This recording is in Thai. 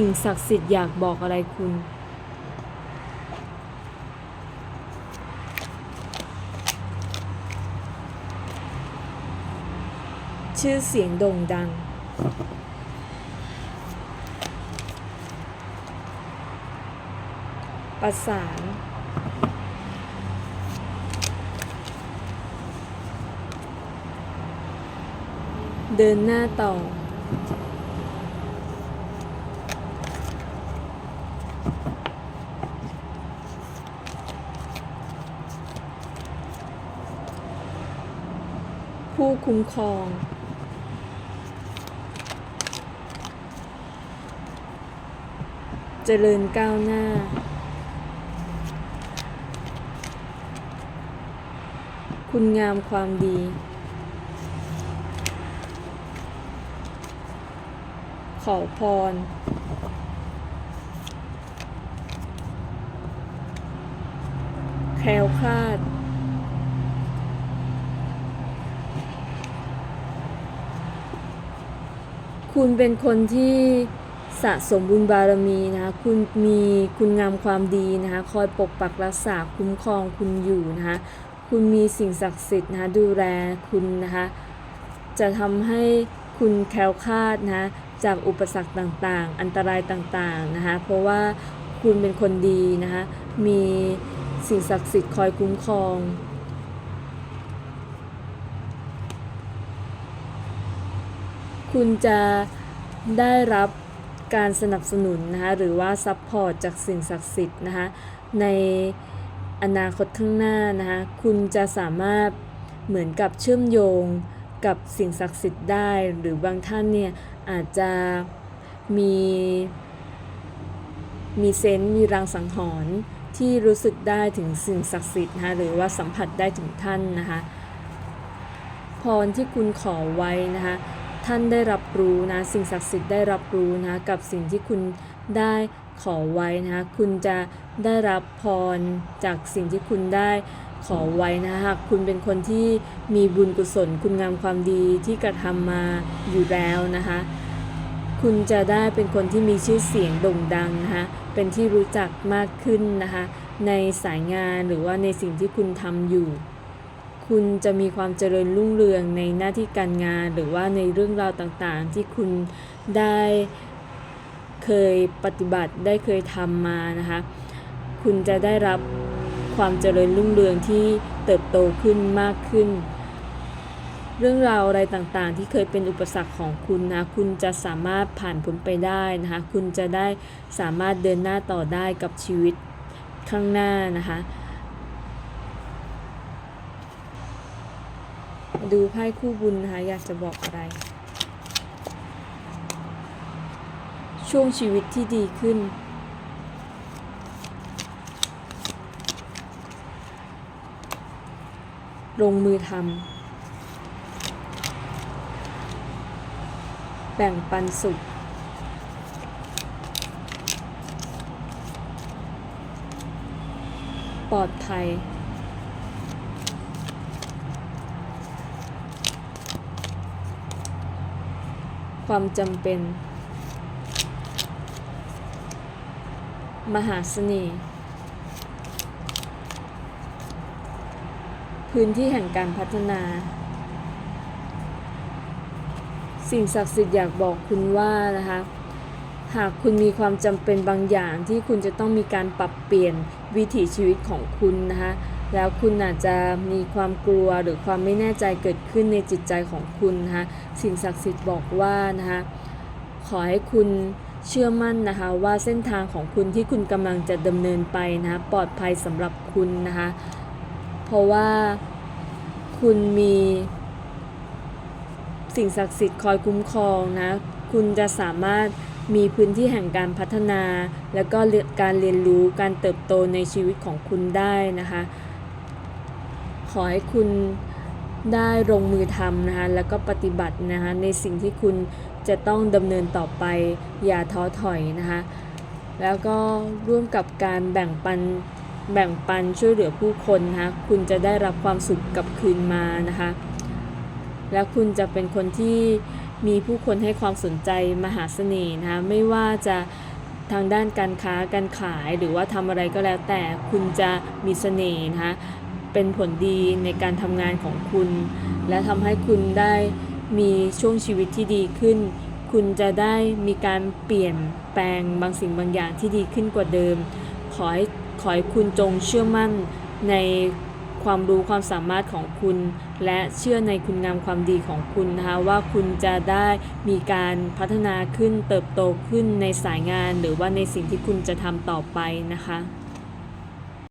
สิ่งศักดิ์สิทธิ์อยากบอกอะไรคุณ ชื่อเสียงโด่งดัง ประสานเดินหน้าต่อ ผู้คุ้มครอง เจริญก้าวหน้า คุณงามความดี ขอพร แคล้วคลาด คุณเป็นคนที่สะสมบุญบารมีนะคะคุณมีคุณงามความดีนะคะคอยปกปักรักษาคุ้มครองคุณอยู่นะคะคุณมีสิ่งศักดิ์สิทธิ์นะคะดูแลคุณนะคะจะทำให้คุณแคล้วคลาดนะคะจากอุปสรรคต่างๆ อันตรายต่างๆนะคะเพราะว่าคุณเป็นคนดีนะคะมี สิ่งศักดิ์สิทธิ์คอยคุ้มครอง คุณจะได้รับการสนับสนุนนะคะหรือว่าซัพพอร์ตจากสิ่งศักดิ์สิทธิ์นะคะในอนาคตข้างหน้านะคะคุณจะสามารถเหมือนกับเชื่อมโยงกับสิ่งศักดิ์สิทธิ์ได้ หรือบางท่านเนี่ยอาจจะมีมีเซนส์มีรางสังหรณ์ ที่รู้สึกได้ถึงสิ่งศักดิ์สิทธิ์นะคะหรือว่าสัมผัสได้ถึงท่านนะคะพรที่คุณขอไว้นะคะท่านได้รับรู้นะสิ่งศักดิ์สิทธิ์ได้รับรู้นะกับสิ่งที่คุณได้ขอไว้นะคะคุณจะได้รับพรจากสิ่งที่คุณได้ขอไว้นะหากคุณเป็นคนที่มีบุญกุศลคุณงามความดีที่กระทำมาอยู่แล้วนะคะ คุณจะได้เป็นคนที่มีชื่อเสียงโด่งดังนะคะเป็นที่รู้จักมากขึ้นนะคะในสายงานหรือว่าในสิ่งที่คุณทำอยู่ คุณจะมีความเจริญรุ่งเรืองในหน้าที่การงาน หรือว่าในเรื่องราวต่างๆ ที่คุณได้เคยปฏิบัติได้เคยทำมานะคะคุณจะได้รับความเจริญรุ่งเรืองที่เติบโตขึ้นมากขึ้น เรื่องราวอะไรต่างๆ ที่เคยเป็นอุปสรรคของคุณนะ คุณจะสามารถผ่านพ้นไปได้นะคะ คุณจะได้สามารถเดินหน้าต่อได้กับชีวิตข้างหน้านะคะดูไพ่คู่บุญนะคะอยากจะบอกอะไร ช่วงชีวิตที่ดีขึ้น ลงมือทำ แบ่งปันสุข ปลอดภัย ความจำเป็น มหาเสน่ห์ พื้นที่แห่งการพัฒนา สิ่งศักดิ์สิทธิ์อยากบอกคุณว่านะคะหากคุณมีความจำเป็นบางอย่างที่คุณจะต้องมีการปรับเปลี่ยนวิถีชีวิตของคุณนะคะแล้วคุณอาจจะมีความกลัวหรือความไม่แน่ใจเกิดขึ้นในจิตใจของคุณนะคะสิ่งศักดิ์สิทธิ์บอกว่านะคะขอให้คุณเชื่อมั่นนะคะว่าเส้นทางของคุณที่คุณกำลังจะดำเนินไปนะคะปลอดภัยสำหรับคุณนะคะเพราะว่าคุณมี สิ่งศักดิ์สิทธิ์คอยคุ้มครองนะ คุณจะสามารถมีพื้นที่แห่งการพัฒนา แล้วก็การเรียนรู้การเติบโตในชีวิตของคุณได้นะคะ ขอให้คุณได้ลงมือทำนะคะแล้วก็ปฏิบัตินะคะในสิ่งที่คุณจะต้องดำเนินต่อไปอย่าท้อถอยนะคะแล้วก็ร่วมกับการแบ่งปันแบ่งปันช่วยเหลือผู้คนนะคะคุณจะได้รับความสุขกลับคืนมานะคะ แล้วคุณจะเป็นคนที่มีผู้คนให้ความสนใจมหาเสน่ห์นะคะไม่ว่าจะทางด้านการค้าการขายหรือว่าทำอะไรก็แล้วแต่คุณจะมีเสน่ห์นะคะเป็นผลดีในการทำงานของคุณ และทำให้คุณได้มีช่วงชีวิตที่ดีขึ้น คุณจะได้มีการเปลี่ยนแปลงบางสิ่งบางอย่างที่ดีขึ้นกว่าเดิม ขอให้ขอให้คุณจงเชื่อมั่นใน ความรู้ความสามารถของคุณ และเชื่อในคุณงามความดีของคุณนะคะว่าคุณจะได้มีการพัฒนาขึ้นเติบโตขึ้นในสายงาน หรือว่าในสิ่งที่คุณจะทำต่อไปนะคะ